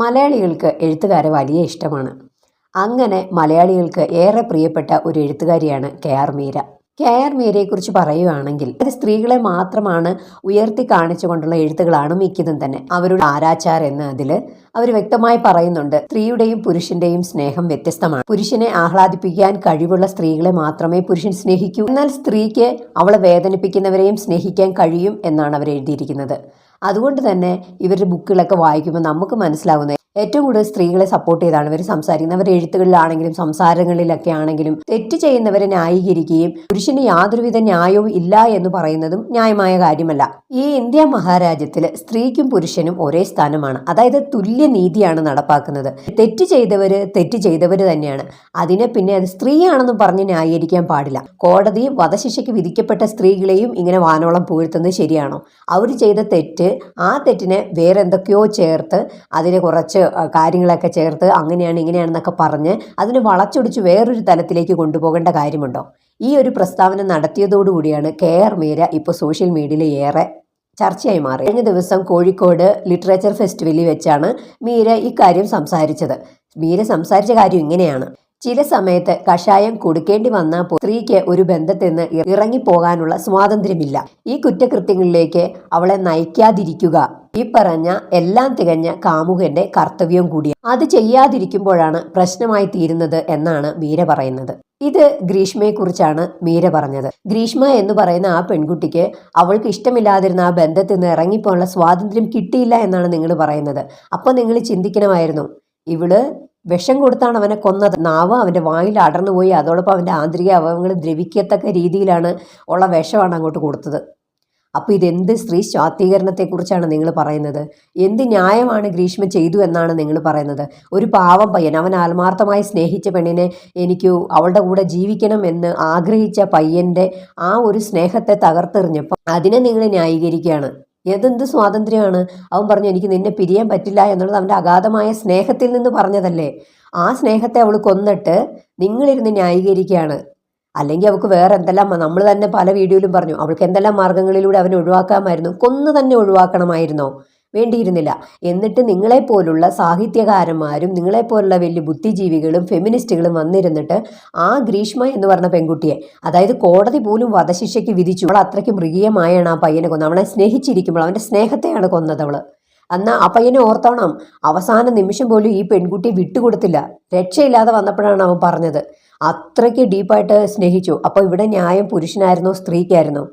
മലയാളികൾക്ക് എഴുത്തുകാരെ വലിയ ഇഷ്ടമാണ്. അങ്ങനെ മലയാളികൾക്ക് ഏറെ പ്രിയപ്പെട്ട ഒരു എഴുത്തുകാരിയാണ് K R Meera. K R മീരയെക്കുറിച്ച് പറയുകയാണെങ്കിൽ അത് സ്ത്രീകളെ മാത്രമാണ് ഉയർത്തി കാണിച്ചുകൊണ്ടുള്ള എഴുത്തുകളാണ് മിക്കതും തന്നെ. അവരുടെ ആരാച്ചാർ എന്ന അതിൽ അവർ വ്യക്തമായി പറയുന്നുണ്ട്. സ്ത്രീയുടെയും പുരുഷന്റെയും സ്നേഹം വ്യത്യസ്തമാണ്. പുരുഷനെ ആഹ്ലാദിപ്പിക്കാൻ കഴിവുള്ള സ്ത്രീകളെ മാത്രമേ പുരുഷൻ സ്നേഹിക്കൂ. എന്നാൽ സ്ത്രീക്ക് അവളെ വേദനിപ്പിക്കുന്നവരെയും സ്നേഹിക്കാൻ കഴിയും എന്നാണ് അവർ എഴുതിയിരിക്കുന്നത്. അതുകൊണ്ട് തന്നെ ഇവരുടെ ബുക്കുകളൊക്കെ വായിക്കുമ്പോൾ നമുക്ക് മനസ്സിലാവുന്നത് ഏറ്റവും കൂടുതൽ സ്ത്രീകളെ സപ്പോർട്ട് ചെയ്താണ്. ഇവർ സംസാരിക്കുന്നത്. അവർ എഴുത്തുകളിലാണെങ്കിലും സംസാരങ്ങളിലൊക്കെ ആണെങ്കിലും തെറ്റ് ചെയ്യുന്നവരെ ന്യായീകരിക്കുകയും പുരുഷന് യാതൊരുവിധ ന്യായവും ഇല്ല എന്ന് പറയുന്നതും ന്യായമായ കാര്യമല്ല. ഈ ഇന്ത്യ മഹാരാജ്യത്തിൽ സ്ത്രീക്കും പുരുഷനും ഒരേ സ്ഥാനമാണ്. അതായത് തുല്യ നീതിയാണ് നടപ്പാക്കുന്നത്. തെറ്റ് ചെയ്തവര് തെറ്റ് ചെയ്തവര് തന്നെയാണ്. അതിനെ പിന്നെ അത് സ്ത്രീയാണെന്ന് പറഞ്ഞ് ന്യായീകരിക്കാൻ പാടില്ല. കോടതി വധശിക്ഷയ്ക്ക് വിധിക്കപ്പെട്ട സ്ത്രീകളെയും ഇങ്ങനെ വാനോളം പുകഴ്ത്തുന്നത് ശരിയാണോ? അവർ ചെയ്ത തെറ്റ് ആ തെറ്റിനെ വേറെന്തൊക്കെയോ ചേർത്ത് അതിനെ കുറച്ച് കാര്യങ്ങളൊക്കെ ചേർത്ത് അങ്ങനെയാണ് ഇങ്ങനെയാണെന്നൊക്കെ പറഞ്ഞ് അതിനെ വളച്ചൊടിച്ച് വേറൊരു തലത്തിലേക്ക് കൊണ്ടുപോകേണ്ട കാര്യമുണ്ടോ? ഈ ഒരു പ്രസ്താവന നടത്തിയതോടുകൂടിയാണ് കെ ആർ മീര ഇപ്പോൾ സോഷ്യൽ മീഡിയയിൽ ഏറെ ചർച്ചയായി മാറി. കഴിഞ്ഞ ദിവസം കോഴിക്കോട് ലിറ്ററേച്ചർ ഫെസ്റ്റിവലിൽ വെച്ചാണ് മീര ഇക്കാര്യം സംസാരിച്ചത്. മീര സംസാരിച്ച കാര്യം ഇങ്ങനെയാണ്. ചില സമയത്ത് കഷായം കൊടുക്കേണ്ടി വന്നാൽ സ്ത്രീക്ക് ഒരു ബന്ധത്തിൽ നിന്ന് ഇറങ്ങിപ്പോകാനുള്ള സ്വാതന്ത്ര്യമില്ല. ഈ കുറ്റകൃത്യങ്ങളിലേക്ക് അവളെ നയിക്കാതിരിക്കുക. ഈ പറഞ്ഞ എല്ലാം തികഞ്ഞ കാമുകന്റെ കർത്തവ്യം കൂടിയാണ്. അത് ചെയ്യാതിരിക്കുമ്പോഴാണ് പ്രശ്നമായി തീരുന്നത് എന്നാണ് മീര പറയുന്നത്. ഇത് ഗ്രീഷ്മയെക്കുറിച്ചാണ് മീര പറഞ്ഞത്. ഗ്രീഷ്മ എന്ന് പറയുന്ന ആ പെൺകുട്ടിക്ക് അവൾക്ക് ഇഷ്ടമില്ലാതിരുന്ന ആ ബന്ധത്തിൽ നിന്ന് ഇറങ്ങിപ്പോകാനുള്ള സ്വാതന്ത്ര്യം കിട്ടിയില്ല എന്നാണ് നിങ്ങൾ പറയുന്നത്. അപ്പോൾ നിങ്ങൾ ചിന്തിക്കണമായിരുന്നു ഇവൾ വിഷം കൊടുത്താണ് അവനെ കൊന്നത്. നാവ് അവന്റെ വായിൽ അടർന്നു പോയി. അതോടൊപ്പം അവന്റെ ആന്തരിക അവയവങ്ങൾ ദ്രവിക്കത്തക്ക രീതിയിലാണ് ഉള്ള വിഷമാണ് അങ്ങോട്ട് കൊടുത്തത്. അപ്പോൾ ഇതെന്ത് സ്ത്രീ ശാക്തീകരണത്തെക്കുറിച്ചാണ് നിങ്ങൾ പറയുന്നത്? എന്ത് ന്യായമാണ് ഗ്രീഷ്മ ചെയ്തു എന്നാണ് നിങ്ങൾ പറയുന്നത്? ഒരു പാവം പയ്യൻ അവൻ ആത്മാർത്ഥമായി സ്നേഹിച്ച പെണ്ണിനെ എനിക്ക് അവളുടെ കൂടെ ജീവിക്കണം എന്ന് ആഗ്രഹിച്ച പയ്യന്റെ ആ ഒരു സ്നേഹത്തെ തകർത്തെറിഞ്ഞപ്പോൾ അതിനെ നിങ്ങൾ ന്യായീകരിക്കുകയാണ്. ഏതെന്ത് സ്വാതന്ത്ര്യമാണ്? അവൻ പറഞ്ഞു എനിക്ക് നിന്നെ പിരിയാൻ പറ്റില്ല എന്നുള്ളത് അവന്റെ അഗാധമായ സ്നേഹത്തിൽ നിന്ന് പറഞ്ഞതല്ലേ? ആ സ്നേഹത്തെ അവൾ കൊന്നിട്ട് നിങ്ങളിരുന്ന് ന്യായീകരിക്കുകയാണ്. അല്ലെങ്കിൽ അവൾക്ക് വേറെ എന്തെല്ലാം നമ്മൾ തന്നെ പല വീഡിയോയിലും പറഞ്ഞു അവൾക്ക് എന്തെല്ലാം മാർഗങ്ങളിലൂടെ അവനെ ഒഴിവാക്കാമായിരുന്നു? കൊന്നു തന്നെ ഒഴിവാക്കണമായിരുന്നോ? വേണ്ടിയിരുന്നില്ല. എന്നിട്ട് നിങ്ങളെപ്പോലുള്ള സാഹിത്യകാരന്മാരും നിങ്ങളെപ്പോലുള്ള വലിയ ബുദ്ധിജീവികളും ഫെമിനിസ്റ്റുകളും വന്നിരുന്നിട്ട് ആ ഗ്രീഷ്മ എന്ന് പറഞ്ഞ പെൺകുട്ടിയെ അതായത് കോടതി പോലും വധശിക്ഷയ്ക്ക് വിധിച്ചു. അവൾ അത്രയ്ക്ക് മൃഗീയമായാണ് ആ പയ്യനെ കൊന്നത്. അവളെ സ്നേഹിച്ചിരിക്കുമ്പോൾ അവന്റെ സ്നേഹത്തെയാണ് കൊന്നത് അവൾ എന്നാൽ ആ പയ്യനെ ഓർത്തോണം. അവസാന നിമിഷം പോലും ഈ പെൺകുട്ടി വിട്ടുകൊടുത്തില്ല. രക്ഷയില്ലാതെ വന്നപ്പോഴാണ് അവൻ പറഞ്ഞത്. അത്രയ്ക്ക് ഡീപ്പായിട്ട് സ്നേഹിച്ചു. അപ്പോൾ ഇവിടെ ന്യായം പുരുഷനായിരുന്നോ സ്ത്രീക്കായിരുന്നോ.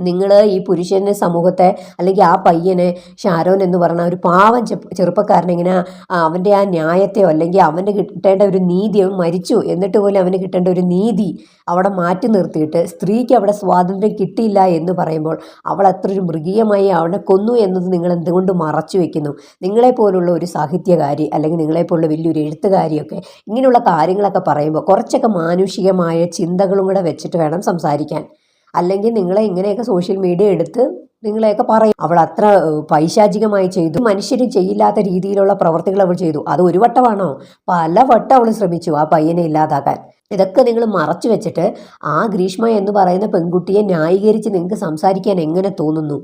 നിങ്ങൾ ഈ പുരുഷന്റെ സമൂഹത്തെ അല്ലെങ്കിൽ ആ പയ്യനെ ഷാരോൻ എന്ന് പറഞ്ഞ ഒരു പാവം ചെറുപ്പക്കാരനെ ഇങ്ങനെ അവന്റെ ആ ന്യായത്തെയോ അല്ലെങ്കിൽ അവന്റെ കിട്ടേണ്ട ഒരു നീതി അവൻ മരിച്ചു എന്നിട്ട് പോലും അവന് കിട്ടേണ്ട ഒരു നീതി അവിടെ മാറ്റി നിർത്തിയിട്ട് സ്ത്രീക്ക് അവിടെ സ്വാതന്ത്ര്യം കിട്ടിയില്ല എന്ന് പറയുമ്പോൾ അവൾ അത്ര ഒരു മൃഗീയമായി അവനെ കൊന്നു എന്നത് നിങ്ങൾ എന്തുകൊണ്ട് മറച്ചു വെക്കുന്നു? നിങ്ങളെപ്പോലുള്ള ഒരു സാഹിത്യകാരി അല്ലെങ്കിൽ നിങ്ങളെപ്പോലുള്ള വലിയൊരു എഴുത്തുകാരിയൊക്കെ ഇങ്ങനെയുള്ള കാര്യങ്ങളൊക്കെ പറയുമ്പോൾ കുറച്ചൊക്കെ മാനുഷികമായ ചിന്തകളും കൂടെ വെച്ചിട്ട് വേണം സംസാരിക്കാൻ. അല്ലെങ്കിൽ നിങ്ങളെ ഇങ്ങനെയൊക്കെ സോഷ്യൽ മീഡിയ എടുത്ത് നിങ്ങളെയൊക്കെ പറയും. അവൾ അത്ര പൈശാചികമായി ചെയ്തു. മനുഷ്യർ ചെയ്യില്ലാത്ത രീതിയിലുള്ള പ്രവർത്തികൾ അവൾ ചെയ്തു. അത് ഒരു വട്ടമാണോ? പല വട്ടം അവൾ ശ്രമിച്ചു ആ പയ്യനെ ഇല്ലാതാക്കാൻ. ഇതൊക്കെ നിങ്ങൾ മറച്ചു വെച്ചിട്ട് ആ ഗ്രീഷ്മ എന്ന് പറയുന്ന പെൺകുട്ടിയെ ന്യായീകരിച്ച് നിങ്ങൾക്ക് സംസാരിക്കാൻ എങ്ങനെ തോന്നുന്നു?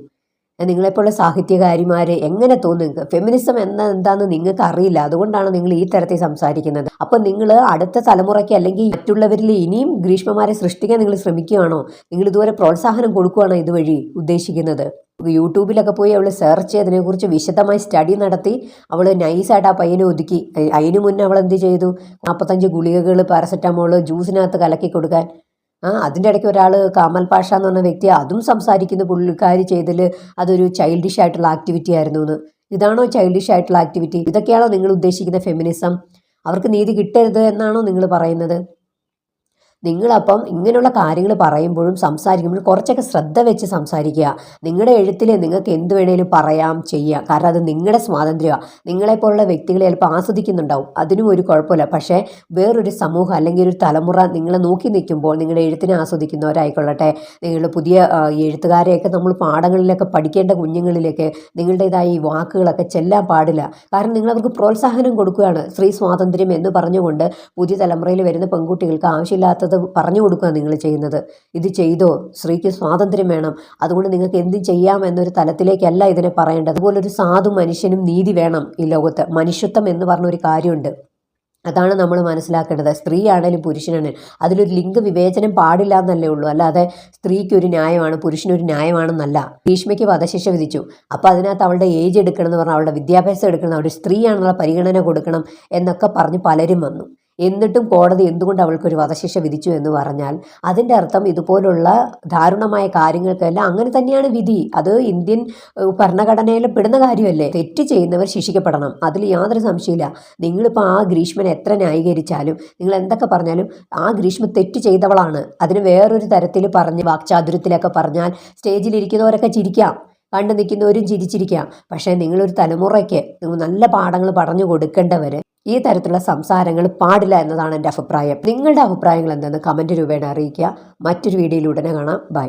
നിങ്ങളെപ്പോലുള്ള സാഹിത്യകാരിമാർ എങ്ങനെ തോന്നും? ഫെമിനിസം എന്ന എന്താണെന്ന് നിങ്ങൾക്ക് അറിയില്ല അതുകൊണ്ടാണ് നിങ്ങൾ ഈ തരത്തിൽ സംസാരിക്കുന്നത്. അപ്പം നിങ്ങൾ അടുത്ത തലമുറയ്ക്ക് അല്ലെങ്കിൽ മറ്റുള്ളവരിൽ ഇനിയും ഗ്രീഷ്മമാരെ സൃഷ്ടിക്കാൻ നിങ്ങൾ ശ്രമിക്കുകയാണോ? നിങ്ങൾ ഇതുവരെ പ്രോത്സാഹനം കൊടുക്കുകയാണോ ഇതുവഴി ഉദ്ദേശിക്കുന്നത്? യൂട്യൂബിലൊക്കെ പോയി അവൾ സെർച്ച് ചെയ്ത് അതിനെക്കുറിച്ച് വിശദമായി സ്റ്റഡി നടത്തി അവൾ നൈസായിട്ട് ആ പയ്യനെ ഒതുക്കി. അതിനു മുന്നേ അവൾ എന്ത് ചെയ്തു നാൽപ്പത്തഞ്ച് ഗുളികകൾ പാരസെറ്റാമോൾ ജ്യൂസിനകത്ത് കലക്കി കൊടുക്കാൻ അതിന്റെ ഇടയ്ക്ക് ഒരാൾ കാമൽ പാഷ എന്ന് പറഞ്ഞ വ്യക്തി അതും സംസാരിക്കുന്നു. പുള്ളിക്കാരി ചെയ്തതിൽ അതൊരു ചൈൽഡിഷ് ആയിട്ടുള്ള ആക്ടിവിറ്റി ആയിരുന്നു എന്ന് ഇതാണോ ചൈൽഡിഷ് ആയിട്ടുള്ള ആക്ടിവിറ്റി ഇതൊക്കെയാണോ നിങ്ങൾ ഉദ്ദേശിക്കുന്ന ഫെമിനിസം അവർക്ക് നീതി കിട്ടരുത് എന്നാണോ നിങ്ങൾ പറയുന്നത്? നിങ്ങളപ്പം ഇങ്ങനെയുള്ള കാര്യങ്ങൾ പറയുമ്പോഴും സംസാരിക്കുമ്പോഴും കുറച്ചൊക്കെ ശ്രദ്ധ വെച്ച് സംസാരിക്കുക. നിങ്ങളുടെ എഴുത്തിൽ നിങ്ങൾക്ക് എന്ത് വേണേലും പറയാം ചെയ്യാം. കാരണം അത് നിങ്ങളുടെ സ്വാതന്ത്ര്യമാണ് നിങ്ങളെപ്പോലുള്ള വ്യക്തികളെ ചിലപ്പോൾ ആസ്വദിക്കുന്നുണ്ടാവും. അതിനും ഒരു കുഴപ്പമില്ല. പക്ഷേ വേറൊരു സമൂഹം അല്ലെങ്കിൽ ഒരു തലമുറ നിങ്ങളെ നോക്കി നിൽക്കുമ്പോൾ നിങ്ങളുടെ എഴുത്തിനെ ആസ്വദിക്കുന്നവരായിക്കൊള്ളട്ടെ. നിങ്ങളുടെ പുതിയ എഴുത്തുകാരെയൊക്കെ നമ്മൾ പാഠങ്ങളിലൊക്കെ പഠിക്കേണ്ട കുഞ്ഞുങ്ങളിലേക്ക് നിങ്ങളുടേതായ ഈ വാക്കുകളൊക്കെ ചെല്ലാൻ പാടില്ല. കാരണം നിങ്ങളവർക്ക് പ്രോത്സാഹനം കൊടുക്കുകയാണ്. സ്ത്രീ സ്വാതന്ത്ര്യം എന്ന് പറഞ്ഞുകൊണ്ട് പുതിയ തലമുറയിൽ വരുന്ന പെൺകുട്ടികൾക്ക് ആവശ്യമില്ലാത്തത് എന്നുള്ളത് പറഞ്ഞു കൊടുക്കുക നിങ്ങൾ ചെയ്യുന്നത്. ഇത് ചെയ്തോ? സ്ത്രീക്ക് സ്വാതന്ത്ര്യം വേണം. അതുകൊണ്ട് നിങ്ങൾക്ക് എന്ത് ചെയ്യാം എന്നൊരു തലത്തിലേക്കല്ല ഇതിനെ പറയേണ്ടത്. അതുപോലെ ഒരു സാധു മനുഷ്യനും നീതി വേണം ഈ ലോകത്ത്. മനുഷ്യത്വം എന്ന് പറഞ്ഞ ഒരു കാര്യമുണ്ട്. അതാണ് നമ്മൾ മനസ്സിലാക്കേണ്ടത്. സ്ത്രീ ആണെങ്കിലും പുരുഷനാണെങ്കിലും അതിലൊരു ലിംഗ വിവേചനം പാടില്ല എന്നല്ലേ ഉള്ളൂ. അല്ലാതെ സ്ത്രീക്ക് ഒരു ന്യായമാണ് പുരുഷനൊരു ന്യായമാണെന്നല്ല. ഭീഷ്മയ്ക്ക് വധശിക്ഷ വിധിച്ചു. അപ്പോൾ അതിനകത്ത് അവളുടെ ഏജ് എടുക്കണം എന്ന് പറഞ്ഞാൽ അവളുടെ വിദ്യാഭ്യാസം എടുക്കണം. അവരുടെ സ്ത്രീയാണെന്നുള്ള പരിഗണന കൊടുക്കണം എന്നൊക്കെ പറഞ്ഞ് പലരും വന്നു. എന്നിട്ടും കോടതി എന്തുകൊണ്ട് അവൾക്കൊരു വധശിക്ഷ വിധിച്ചു എന്ന് പറഞ്ഞാൽ അതിന്റെ അർത്ഥം ഇതുപോലുള്ള ദാരുണമായ കാര്യങ്ങൾക്കെല്ലാം. അങ്ങനെ തന്നെയാണ് വിധി. അത് ഇന്ത്യൻ ഭരണഘടനയിൽ പെടുന്ന കാര്യമല്ലേ? തെറ്റ് ചെയ്യുന്നവർ ശിക്ഷിക്കപ്പെടണം. അതിൽ യാതൊരു സംശയമില്ല നിങ്ങളിപ്പോൾ ആ ഗ്രീഷ്മനെ എത്ര ന്യായീകരിച്ചാലും നിങ്ങൾ എന്തൊക്കെ പറഞ്ഞാലും ആ ഗ്രീഷ്മ തെറ്റ് ചെയ്തവളാണ്. അതിന് വേറൊരു തരത്തിൽ പറഞ്ഞ് വാക്ചാതുര്യത്തിലൊക്കെ പറഞ്ഞാൽ സ്റ്റേജിലിരിക്കുന്നവരൊക്കെ ചിരിക്കാം. കണ്ടു നിൽക്കുന്നവരും ചിരിച്ചിരിക്കാം. പക്ഷേ നിങ്ങളൊരു തലമുറയ്ക്ക് നിങ്ങൾ നല്ല പാഠങ്ങൾ പറഞ്ഞു കൊടുക്കേണ്ടവർ ഈ തരത്തിലുള്ള സംസാരങ്ങൾ പാടില്ല എന്നതാണ് എന്റെ അഭിപ്രായം. നിങ്ങളുടെ അഭിപ്രായങ്ങൾ എന്തെന്ന് കമന്റ് രൂപേണ അറിയിക്കുക. മറ്റൊരു വീഡിയോയിൽ ഉടനെ കാണാം. ബൈ.